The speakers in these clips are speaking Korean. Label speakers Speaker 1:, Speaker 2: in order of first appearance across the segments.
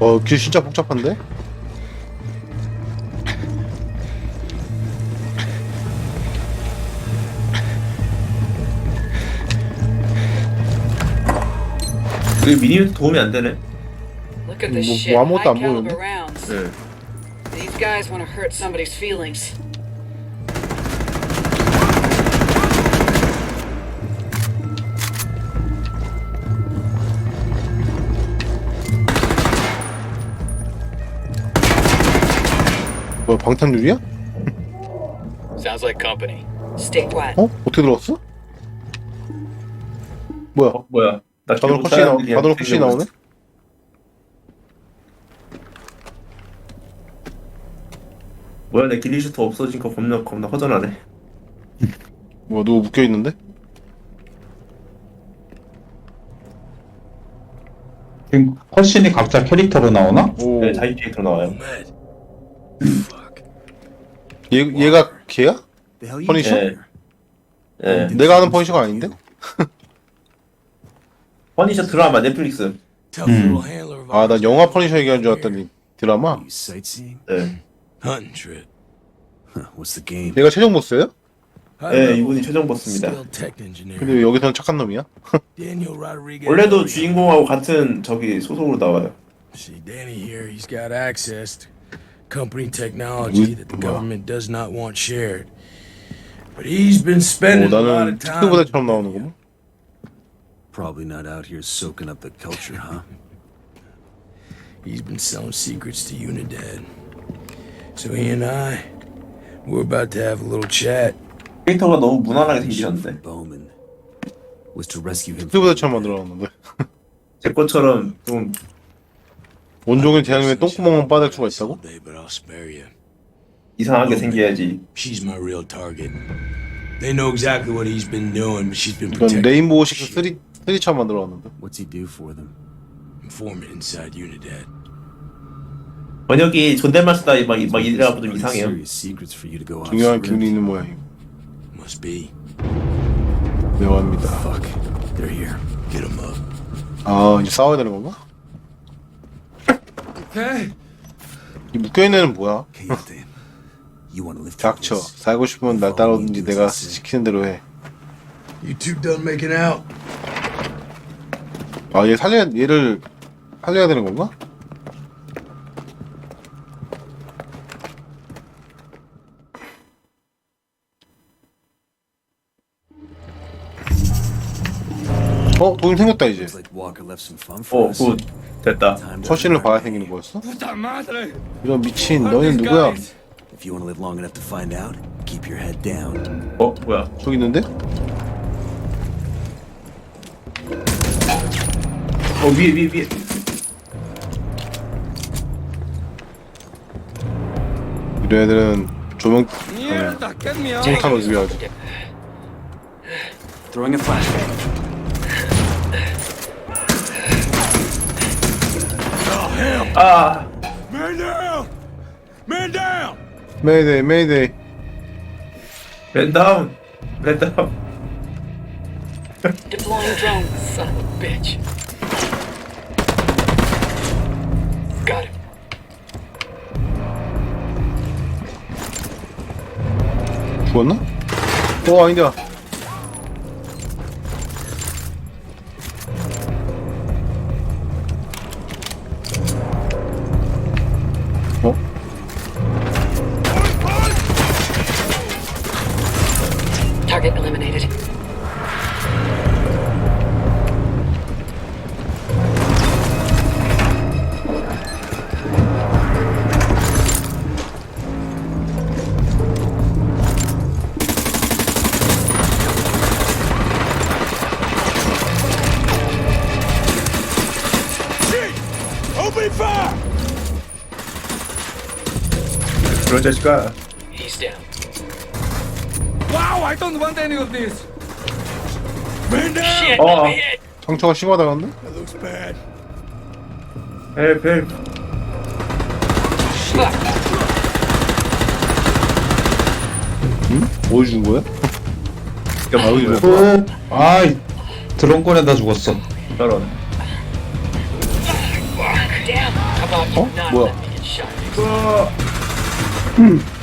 Speaker 1: 어, 길 진짜 복잡한데?
Speaker 2: 우리 미니맵 도움이 안 되네.
Speaker 3: Look at this
Speaker 1: 뭐-
Speaker 3: shit.
Speaker 1: 뭐 아무것도
Speaker 3: High
Speaker 1: 안
Speaker 3: caliber
Speaker 1: 보이는데?
Speaker 3: rounds.
Speaker 2: 네.
Speaker 3: These guys want to hurt somebody's feelings.
Speaker 1: 뭐 방탄유리야?
Speaker 4: Sounds like company.
Speaker 3: Stay quiet.
Speaker 1: 어? 어떻게 들어왔어? 뭐야?
Speaker 2: 어 뭐야? 나 기억
Speaker 1: 컷이 나오, 자동 컷이. 나오네?
Speaker 2: 뭐야 내 길리슈트 없어진 거 겁나 겁나 허전하네.
Speaker 1: 뭐 누구 묶여 있는데?
Speaker 5: 지금 컷신이 각자 캐릭터로 나오나?
Speaker 1: 오,
Speaker 2: 네, 자기 캐릭터 나와요.
Speaker 1: 얘 얘가 걔야?
Speaker 6: Doing
Speaker 2: 예. 예.
Speaker 1: 내가 아는 퍼니셔가 아닌데?
Speaker 2: 퍼니셔 드라마 넷플릭스.
Speaker 4: Of
Speaker 1: 아, 나. 영화 퍼니셔 얘기한 줄 알았더니 드라마?
Speaker 2: 네.
Speaker 6: game?
Speaker 1: 얘가 최종 보스예요?
Speaker 2: 네, 이분이 최종 보스입니다.
Speaker 1: 근데 왜 여기서는 착한 놈이야?
Speaker 2: 원래도 주인공하고 같은 저기 소속으로 나와요.
Speaker 4: See, Danny here, he's got access to company technology that the government does not want shared. But he's been
Speaker 1: 오,
Speaker 4: spending a lot
Speaker 1: 나는
Speaker 4: of time.
Speaker 1: 특수부대처럼 나오는구만.
Speaker 6: Probably not out here soaking up the culture, huh?
Speaker 4: He's been selling secrets to Unidad. So he and I, we're about to have a little chat.
Speaker 2: 캐릭터가 너무 무난하게
Speaker 6: The mission
Speaker 2: 생기셨는데
Speaker 6: for Bowman was to rescue him. from
Speaker 1: 특수부대처럼 만들어놨는데
Speaker 2: 제 것처럼 좀
Speaker 1: 온종일 대한민국에 똥구멍만 빠질 수가 있다고?
Speaker 2: 이상하게 생겨야지.
Speaker 4: She's my real target. They know exactly what he's been doing, but she's been
Speaker 1: 이건
Speaker 4: protected.
Speaker 1: 레인보우 식스 3, 3처럼 만들어놨는데
Speaker 6: What's he do for them?
Speaker 4: Informant inside Unidad.
Speaker 2: 번역이 존댓말 쓰다 막, 막 이래가지고 좀 이상해요.
Speaker 1: 중요한. 기운이 있는 모양이고
Speaker 4: Must be.
Speaker 1: 명합니다
Speaker 6: Fuck, they're here.
Speaker 4: Get him up.
Speaker 1: 아 이제 싸워야 되는 건가?
Speaker 4: Okay.
Speaker 1: 이 묶여있는 애는 뭐야? 닥쳐? 살고 싶으면 날 따라오든지 내가 시키는 대로 해
Speaker 4: You two done making out?
Speaker 1: 아, 얘 살려야, 얘를 살려야 되는 건가? 어, 돈이 생겼다, 이제.
Speaker 2: 어. 굿. 됐다.
Speaker 1: 서신을 봐야. 생기는 거였어? 이런 미친, 너희는 누구야?
Speaker 6: If you want to live long enough to find out, keep your head down.
Speaker 2: 어, 뭐야?
Speaker 1: 저기 있는데?
Speaker 2: 어, 위에, 위에, 위에.
Speaker 1: 이런 애들은 조명, 위하지.
Speaker 6: Throwing a flashbang.
Speaker 2: 아,
Speaker 4: Man down! Man down!
Speaker 1: 메이데이, 메이데이.
Speaker 2: 랜다운. 랜다운.
Speaker 3: Deploying drone, son of a bitch. Got him.
Speaker 1: 죽었나? 어, 아니다.
Speaker 3: Target eliminated.
Speaker 4: Open fire!
Speaker 2: 그런
Speaker 4: I don't want any of this! Man down!
Speaker 2: Oh.
Speaker 3: hit.
Speaker 1: 상처가 심하다, 근데?
Speaker 4: That looks bad.
Speaker 2: 헬프, 헬프.
Speaker 3: Fuck.
Speaker 1: 어디 준 거야?
Speaker 2: 야, 뭐야?
Speaker 1: 줘.
Speaker 5: 아이 드론 꺼내다 죽었어.
Speaker 2: 저런.
Speaker 3: Damn. How about you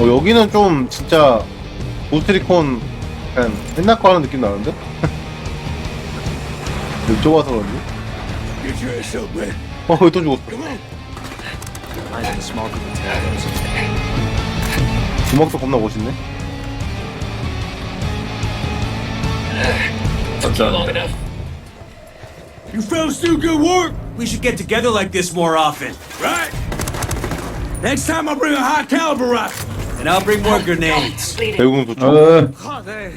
Speaker 1: 어, 여기는 좀 진짜 오트리콘 약간 옛날 거 하는 느낌 나는데? 이쪽 와서 그런지? 어, 여기 또 죽었어. 주먹도 겁나 멋있네.
Speaker 3: Took you long enough.
Speaker 4: You fellas do good work,
Speaker 7: We should get together like this more often.
Speaker 4: right? Next time I'll bring a high caliber rifle.
Speaker 7: And I'll bring more grenades.
Speaker 3: Bleeding.
Speaker 1: 대공 도쪽.
Speaker 5: 어,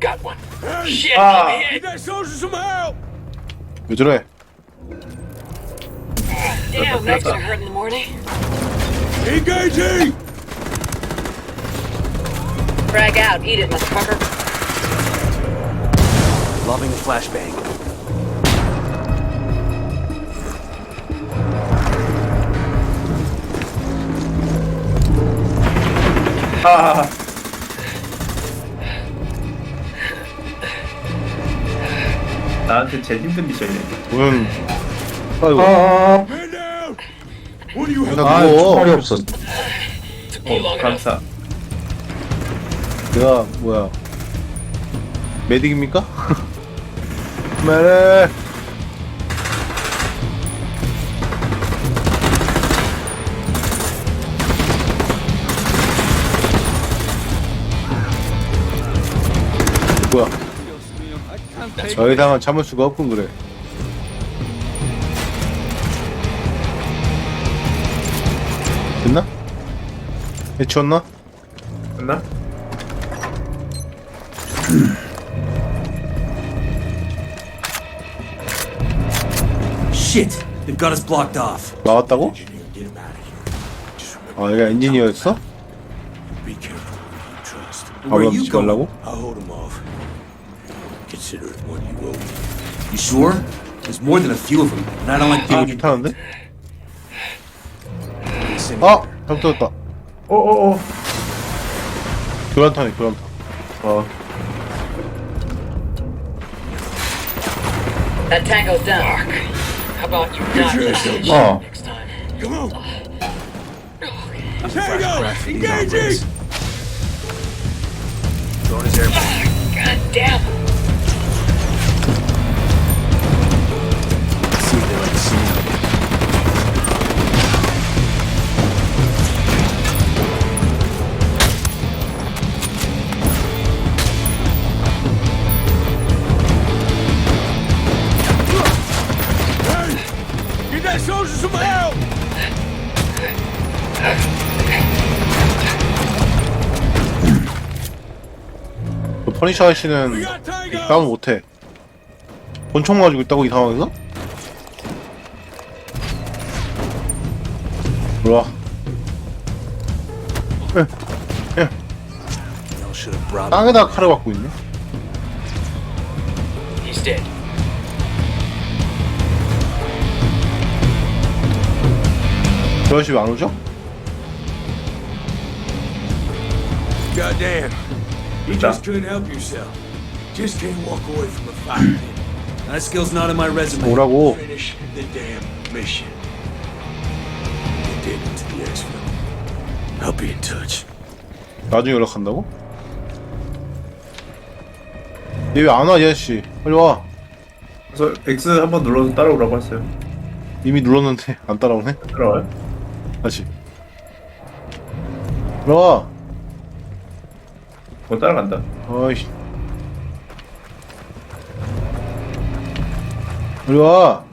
Speaker 3: Got one.
Speaker 4: Hey,
Speaker 3: Shit.
Speaker 2: Ah.
Speaker 3: let me
Speaker 4: get
Speaker 3: hit.
Speaker 4: that soldier some help.
Speaker 1: 왜 저래?
Speaker 3: Damn, legs are hurt in the morning.
Speaker 4: Engaging.
Speaker 3: Frag out. Eat it, motherfucker.
Speaker 7: Loving a flashbang.
Speaker 2: 아. 나한테 제일 힘든 미션이네.
Speaker 1: 오늘 아이고
Speaker 5: 아?
Speaker 1: 나
Speaker 5: 아,
Speaker 1: 누워.
Speaker 5: 총알이 없어.
Speaker 3: Took me
Speaker 2: 어. 감사.
Speaker 1: 내가 뭐야 메딕입니까? 메딕 뭐야 더 이상은 참을 수가 없군 그래 됐나? 해치웠나?
Speaker 2: 끝나?
Speaker 7: Shit! They've got us blocked off.
Speaker 1: 나왔다고? 아 얘가 엔지니어였어?
Speaker 7: Where are you going?
Speaker 4: I'll hold him off. Consider it one you owe me.
Speaker 7: You sure? There's more than a few of them, and I don't like
Speaker 1: 이거
Speaker 7: being
Speaker 1: 좋다는데?
Speaker 7: in
Speaker 1: 아! 잘못 들었다
Speaker 2: 오오오.
Speaker 1: 교란탄이 교란탄
Speaker 2: 어.
Speaker 3: That tango's done. Mark. How about you not
Speaker 4: your
Speaker 3: let
Speaker 4: ass
Speaker 3: me
Speaker 4: up.
Speaker 3: get shot
Speaker 5: Oh.
Speaker 3: next time?
Speaker 4: Come on. Tango, engaging.
Speaker 7: Throwing his airplane.
Speaker 3: God damn.
Speaker 1: 그 퍼니셔 아저씨는. 싸움 못해 권총 가지고 있다고 이 상황에서?
Speaker 7: brought
Speaker 1: 땅에다 칼을 갖고 있네
Speaker 3: He's dead.
Speaker 1: 저 아저씨 왜안 오죠?
Speaker 4: Goddamn. You just couldn't help yourself. Just can't walk away from a fight.
Speaker 7: That skill's not in my resume.
Speaker 1: 오라고
Speaker 4: Finish the damn mission. Dave into the exfil. I'll be in touch.
Speaker 1: 나중에 연락한다고? 얘 왜 안 와, 이 아저씨? 빨리 와.
Speaker 2: 그래서 X 한 번 눌러서 따라오라고 했어요.
Speaker 1: 이미 눌렀는데 안 따라오네?
Speaker 2: 따라와요?
Speaker 1: 다시. 들어와.
Speaker 2: 뭐 따라간다.
Speaker 1: 어이씨. 빨리 와.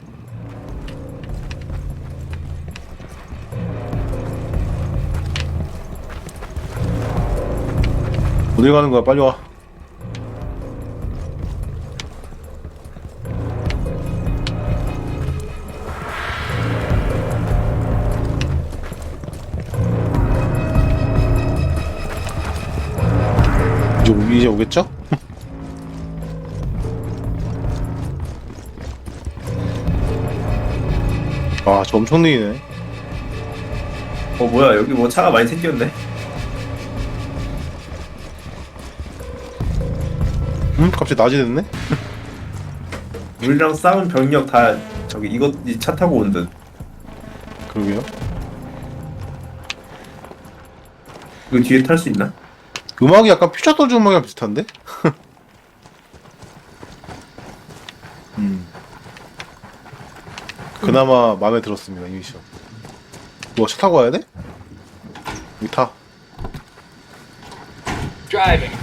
Speaker 1: 어디 가는 거야? 빨리 와. 이제, 오- 이제 오겠죠? 아, 저 엄청 느리네.
Speaker 2: 어 뭐야 여기 뭐 차가 많이 생겼네
Speaker 1: 음? 갑자기 낮이 됐네?
Speaker 2: 우리랑 싸운 병력 다 저기 이거 이 차 타고 온듯
Speaker 1: 그러게요.
Speaker 2: 이거 뒤에 탈 수 있나?
Speaker 1: 음악이 약간 퓨처 도즈 음악이랑 비슷한데? 음. 그나마 마음에 들었습니다, 이 미션. 뭐, 차 타고 와야 돼? 여기 타.
Speaker 3: Driving.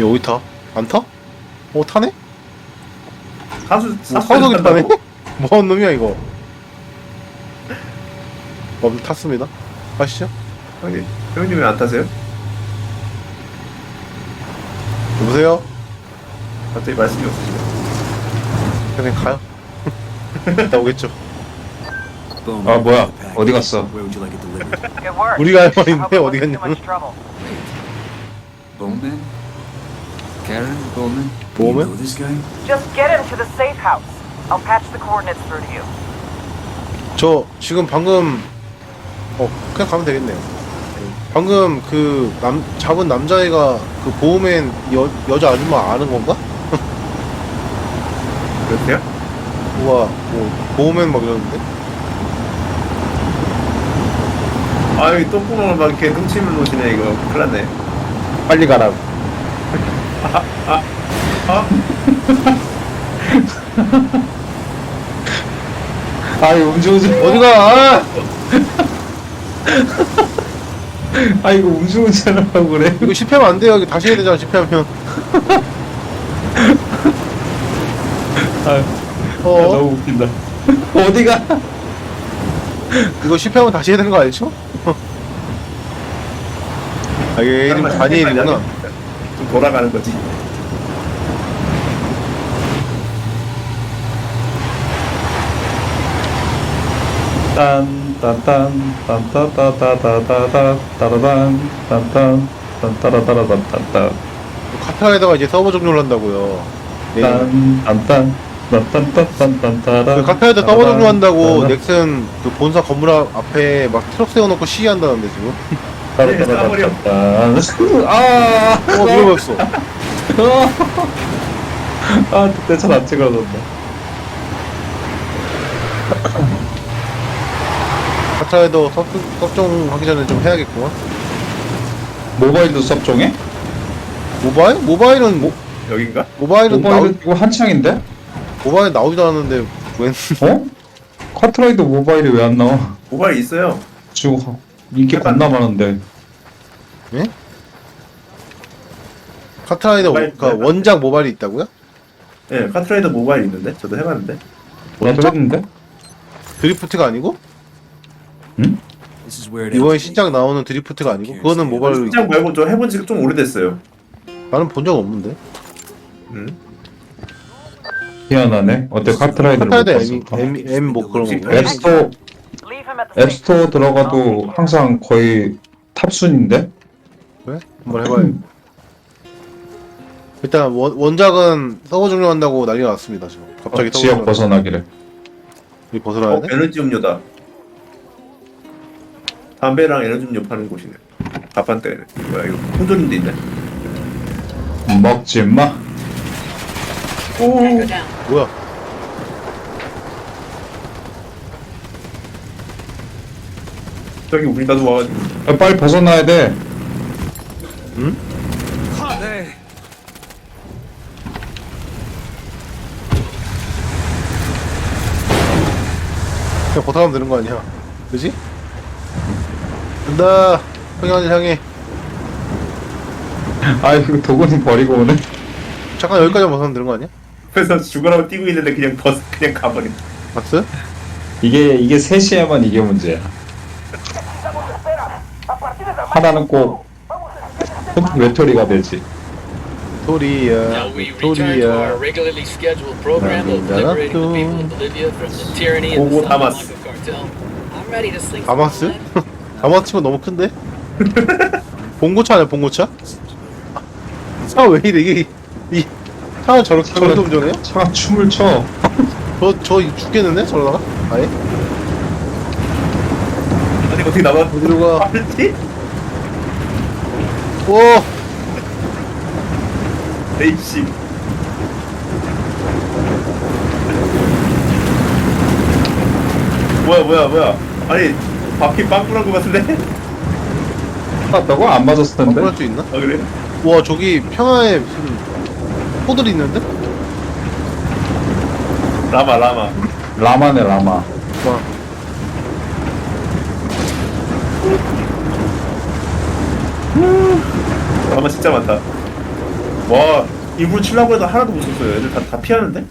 Speaker 1: 여기 타. 안 타? 어, 타네?
Speaker 2: 사수
Speaker 1: 뭐,
Speaker 2: 사수
Speaker 1: 사석이 타네? 뭐하는 놈이야, 이거. 어, 탔습니다. 가시죠.
Speaker 2: 형님 형님 왜안 타세요?
Speaker 1: 여보세요?
Speaker 2: 갑자기 말씀이 없으시네.
Speaker 1: 그냥 가요. 나 오겠죠.
Speaker 5: 아 뭐야. 어디 갔어.
Speaker 1: 우리가 할 말인데 어디
Speaker 8: wasn't too
Speaker 1: 갔냐?
Speaker 8: much trouble.
Speaker 7: Bowman? Karen? Bowman?
Speaker 6: You
Speaker 1: Bowman?
Speaker 6: know this guy?
Speaker 8: Just get him to the safe house. I'll patch the coordinates through to you.
Speaker 1: 저 지금 방금 어 그냥 가면 되겠네요. 방금 그 남 잡은 남자애가 그 보험엔 여 여자 아줌마 아는 건가?
Speaker 2: 그렇대요?
Speaker 1: 우와 뭐 보험엔 막 이러는데
Speaker 2: 아 여기 똥구멍을 막 이렇게 흠침을 놓으시네 이거 큰일 났네.
Speaker 5: 빨리 가라고
Speaker 2: 아?
Speaker 5: 아이 음주운전
Speaker 1: 어디가? 아!
Speaker 5: 아이고 음주운전을 하고 그래
Speaker 1: 이거 실패하면 안 돼요. 이거 다시 해야 되잖아. 실패하면.
Speaker 5: 아,
Speaker 1: 어
Speaker 5: 너무 웃긴다 어디가
Speaker 1: 이거 실패하면 다시 해야 되는 거 알죠? 아 이게 이름 다니엘이구나.
Speaker 2: 좀 돌아가는 거지.
Speaker 5: 딴 딴딴 딴따따따따따따 따라단 딴딴 딴따라따라딴딴
Speaker 1: 카타에다가 이제 서버 종료를 한다고요. 네.
Speaker 5: 딴딴딴 딴딴딴딴따라
Speaker 1: 그 카타에다 서버 종료한다고 넥슨 그 본사 건물 앞- 앞에 막 트럭 세워놓고 시위한다는데 지금.
Speaker 5: 따라따라따따
Speaker 1: 아어 밀어버렸어.
Speaker 5: 아 그때 잘안 찍어졌다
Speaker 1: 카타에도 섭, 섭종하기 전에 좀 해야겠구만.
Speaker 5: 모바일도 섭종해?
Speaker 1: 모바일? 모바일은 모,
Speaker 2: 여긴가?
Speaker 1: 모바일은 나오,
Speaker 5: 모바일은 이거 한창인데?
Speaker 1: 모바일 나오지도 않았는데 웬
Speaker 5: 어? 카트라이더 모바일이 왜 안 나와?
Speaker 2: 모바일 있어요.
Speaker 5: 지금 인기 겁나 많은데
Speaker 1: 카트라이더
Speaker 2: 모바일,
Speaker 1: 그러니까
Speaker 2: 모바일.
Speaker 1: 원작 모바일이 있다고요?
Speaker 2: 예, 카트라이더 모바일 있는데 저도 해봤는데.
Speaker 5: 했는데?
Speaker 1: 드리프트가 아니고
Speaker 6: This is where it
Speaker 1: 이번에. 신작 나오는 드리프트가 아니고 그거는 모바일로
Speaker 2: 시장
Speaker 1: 있고
Speaker 2: 말고 저 해본 지가 좀 오래됐어요.
Speaker 1: 나는 본 적 없는데
Speaker 2: 음.
Speaker 5: 희한하네 어때 카트라이더를 못
Speaker 1: 카트라이더
Speaker 5: 봤어
Speaker 1: M, M, 뭐 그런 건가?
Speaker 5: 앱스토어 앱스토어 들어가도 항상 거의 탑순인데?
Speaker 1: 그래? 한번 해봐요 일단 원, 원작은 서버 종료한다고 난리가 났습니다 지금 갑자기
Speaker 5: 어,
Speaker 1: 서버
Speaker 5: 지역
Speaker 1: 종료
Speaker 5: 벗어나기를
Speaker 1: 이 벗어나야
Speaker 2: 어,
Speaker 1: 돼?
Speaker 2: 에너지 음료다. 담배랑 에너지 음료 파는 곳이네. 가판대네. 뭐야 이거 혼돈인데 있네.
Speaker 5: 먹지마
Speaker 3: Tango down.
Speaker 1: 뭐야
Speaker 2: 저기 우리 나도 와가지고.
Speaker 5: 야, 빨리 벗어나야 돼
Speaker 1: 그냥 벗어나면 되는 거 아니야 그지? 간다 평양을 향해
Speaker 5: 아이고 도군이 버리고 오네
Speaker 1: 잠깐 여기까지 벗어나면 되는 거 아니야?
Speaker 2: 그래서 죽으라고 뛰고 있는데 그냥 벗 그냥 가버린.
Speaker 1: 봤어요?
Speaker 5: 이게 이게 셋이야만 이게 문제야 하나는 꼭 외톨이가 되지
Speaker 1: 소리야
Speaker 3: Now we return to our
Speaker 1: 소리야
Speaker 3: regularly scheduled program of liberating the people of Bolivia from the tyranny of the
Speaker 2: 오고 다마스.
Speaker 3: Salamanca cartel. I'm ready to sling some
Speaker 1: 다 다마스면 너무 큰데? 봉고차 아니야 봉고차? 차 왜 이래 이게 이 차가 저렇게 저렇게 운전해요?
Speaker 5: 차가 춤을 춰
Speaker 1: 저, 저 죽겠는데? 저러다가? 아예?
Speaker 2: 아니 어떻게 나와?
Speaker 1: 어디로 가?
Speaker 2: 빨리?
Speaker 1: 오!
Speaker 2: 에이씨. 뭐야 뭐야 뭐야? 아니 바퀴 빵꾸난 거 같은데?
Speaker 5: 맞다고? 안 맞았을 텐데.
Speaker 1: 바꿀 수 있나?
Speaker 2: 아 그래?
Speaker 1: 와 저기 평화에 무슨 포들이 있는데?
Speaker 2: 라마 라마.
Speaker 5: 라마네 라마.
Speaker 1: 와
Speaker 2: 라마 진짜 많다. 와 일부러 치려고 해도 하나도 못 쳤어요. 애들 다, 다 피하는데?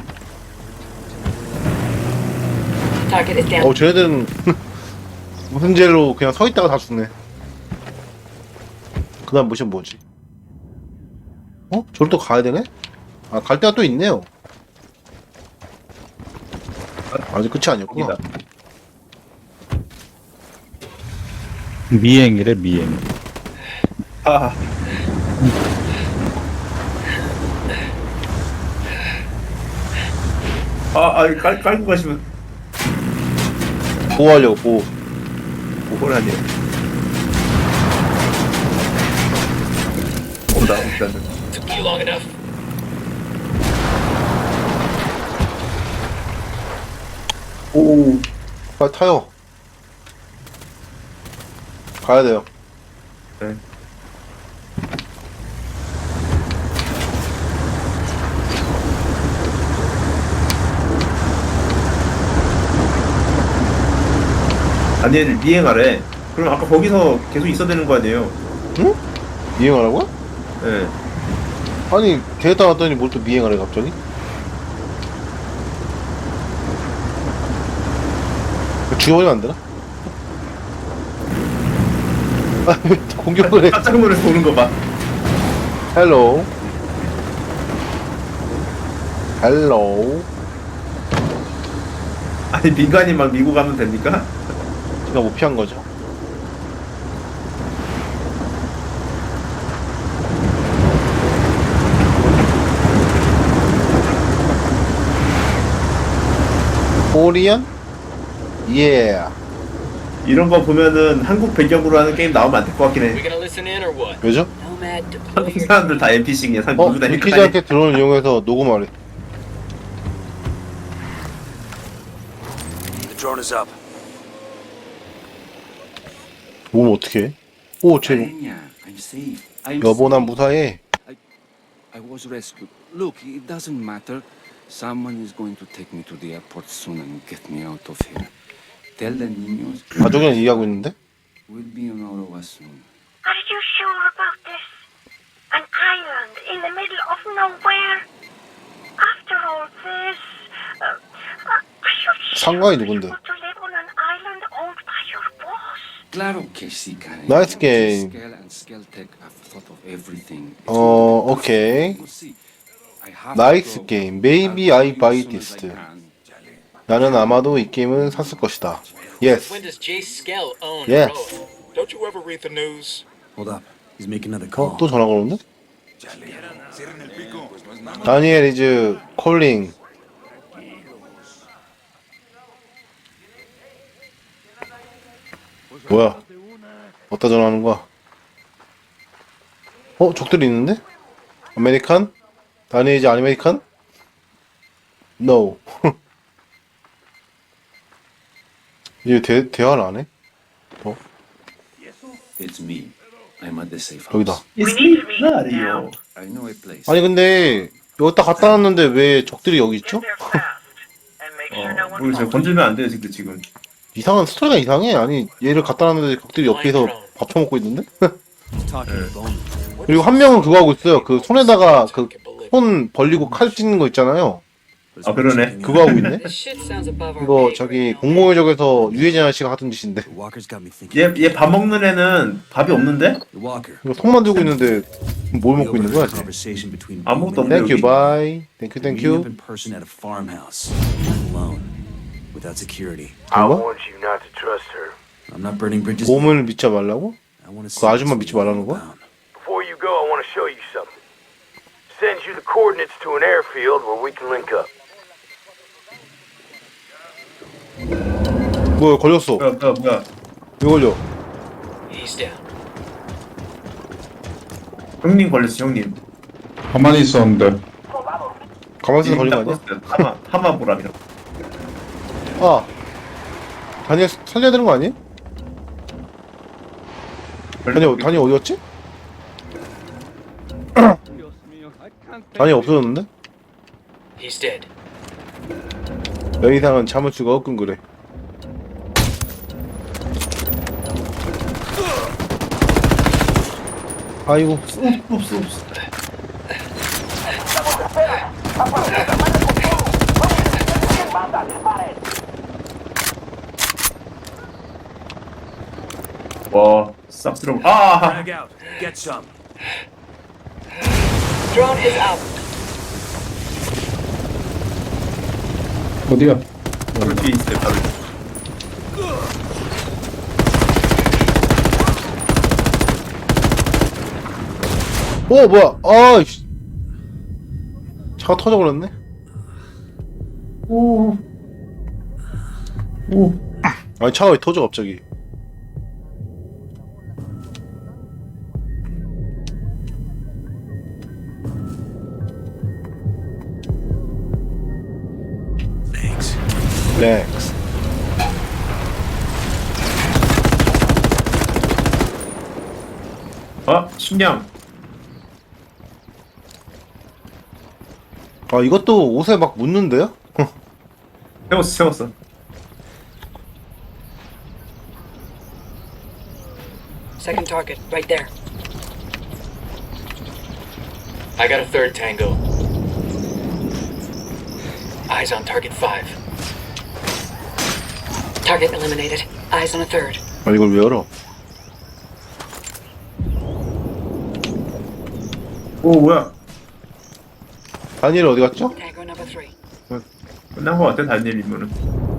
Speaker 8: Target is down.
Speaker 1: 어 쟤네들은 무슨 죄로 그냥 서 있다가 다 죽네 그 다음 모션 뭐지? 어? 저를 또 가야 되네? 아 갈 데가 또 있네요 아직 끝이 아니었구나.
Speaker 5: 미행이래 미행.
Speaker 2: 아. 아, 아, 깔, 깔고 가시면
Speaker 1: 보호하려고 보호
Speaker 2: 오호라니. 온다, 일단은.
Speaker 3: Took you long enough.
Speaker 2: 오,
Speaker 1: 빨리 타요 가야 돼요
Speaker 2: 네. 아니, 얘들 미행하래. 그럼 아까 거기서 계속 있어야 되는 거 아니에요?
Speaker 1: 미행하라고?
Speaker 2: 예.
Speaker 1: 아니 데이터 왔더니 뭘 또 미행하래 갑자기? 죽어버리면 안 되나? 아왜 공격을 해
Speaker 2: 깜짝 놀라서 오는 거 봐.
Speaker 1: 헬로 헬로
Speaker 2: 아니, 민간인 막 밀고 가면 됩니까?
Speaker 1: 제가 못 피한 거죠 코리안? 예
Speaker 2: 이런 거 보면은 한국 배경으로 하는 게임 나오면 안 될 것 같긴 해.
Speaker 1: 왜죠?
Speaker 2: 한국 사람들 다 NPC냐? 사
Speaker 1: 어?
Speaker 2: 누구 다
Speaker 1: 믿기지 않게 드론을 이용해서 녹음하래
Speaker 6: The drone is up.
Speaker 1: 녹음 어떻게 해? 오, 쟤 여보 난. 무사해
Speaker 9: I was rescued. Look, it doesn't matter. Someone is going to take me to the airport soon and get me out of here. Tell the niños
Speaker 1: 가족이랑 얘기하고 있는데?
Speaker 9: we'll be on Ottawa soon.
Speaker 10: Are you sure about this? An island in the middle of nowhere? After all this, uh, uh, are you sure
Speaker 1: 상관이 누군데?
Speaker 9: All the
Speaker 1: 오케이.
Speaker 9: We'll see. I have
Speaker 1: Nice
Speaker 9: to go.
Speaker 1: game. Maybe I buy this. 나는 아마도 이 게임을 샀을 것이다 Yes
Speaker 3: When does Jay Skell own
Speaker 1: Yes.
Speaker 11: Don't you ever read the news?
Speaker 6: Hold up. He's making another
Speaker 1: 어?
Speaker 6: call.
Speaker 1: 또 전화가 오는데? 다니엘 이즈 콜링 뭐야 어디다 전화하는 거야 어? 적들이 있는데? 아메리칸? 이즈 아메리칸? No 이제 대, 대화를 안 해?
Speaker 9: It's me. I'm at the safe house.
Speaker 1: 여기다
Speaker 2: 나리요.
Speaker 9: I know a place.
Speaker 1: 아니 근데 여기다 갖다 놨는데 왜 적들이 여기 있죠?
Speaker 2: 어,
Speaker 8: one
Speaker 2: 모르겠어요. 건들면 안 돼요, 지금 지금.
Speaker 1: 이상한 스토리가 이상해 아니 얘를 갖다 놨는데 적들이 옆에서 밥 처먹고 있는데?
Speaker 6: Bone.
Speaker 1: 그리고 한 명은 그거 하고 있어요 그 손에다가 그 손 벌리고 칼 찢는 거 있잖아요
Speaker 2: 아, 그러네.
Speaker 1: 그거 하고 있네? 이거 저기
Speaker 3: grade.
Speaker 1: 공공의 적에서 유해진 아저씨가 하던 짓인데
Speaker 6: The walker's got me thinking.
Speaker 2: 얘얘 밥 먹는 애는 밥이 없는데?
Speaker 1: 이거 손 만 들고 있는데 뭘 먹고 있는 거야
Speaker 6: a
Speaker 1: 쟤?
Speaker 6: conversation between
Speaker 2: 아무것도
Speaker 6: Bowman
Speaker 2: 없네,
Speaker 1: 땡큐
Speaker 2: 여기.
Speaker 1: 바이 땡
Speaker 6: without security.
Speaker 1: 뭐가?
Speaker 11: you not to trust her.
Speaker 6: I'm not burning bridges.
Speaker 1: 몸을 믿지 말라고?
Speaker 6: I want to
Speaker 1: 그 아줌마 믿지 말라는 거야?
Speaker 11: Before you go, I want to show you something. Send you the coordinates to an airfield where we can link up.
Speaker 1: 뭐야 걸렸어
Speaker 2: 뭐야 뭐야 뭐야.
Speaker 1: 왜 걸려
Speaker 3: He's down.
Speaker 2: 형님 걸렸어 형님.
Speaker 5: 가만히 있었는데
Speaker 1: 가만히 있어서 걸린 거 아니야?
Speaker 2: 타마 타마 보람이라.
Speaker 1: 아 다니 살려야 되는 거 아니에요? 다니 다니 어디 갔지? 다니 없어졌는데?
Speaker 3: He's dead.
Speaker 1: 여 이상은 참을 수가 없군 그래. 아이고
Speaker 2: 없어 없어. 와, 싹 들어. 아,
Speaker 7: out. Get some.
Speaker 10: Drone is out.
Speaker 5: 어디야?
Speaker 2: 바로 뒤에 있어요. 바로.
Speaker 1: 어 뭐야? 아이씨 차가 터져버렸네. 오. 오. 아니 차가 왜 터져 갑자기? 렉스.
Speaker 2: 아, 식량.
Speaker 1: 아 이것도 옷에 막 묻는데요?
Speaker 2: 세웠어, 세웠어.
Speaker 3: Second target, right there. I got a third tango. Eyes on target five. Target eliminated. Eyes on a third.
Speaker 1: 아 이걸 왜 열어?
Speaker 2: 오, 뭐야?
Speaker 1: 다니엘 어디 갔죠?
Speaker 3: Tango number three.
Speaker 2: 끝난 거 같아, 다니엘 임무는.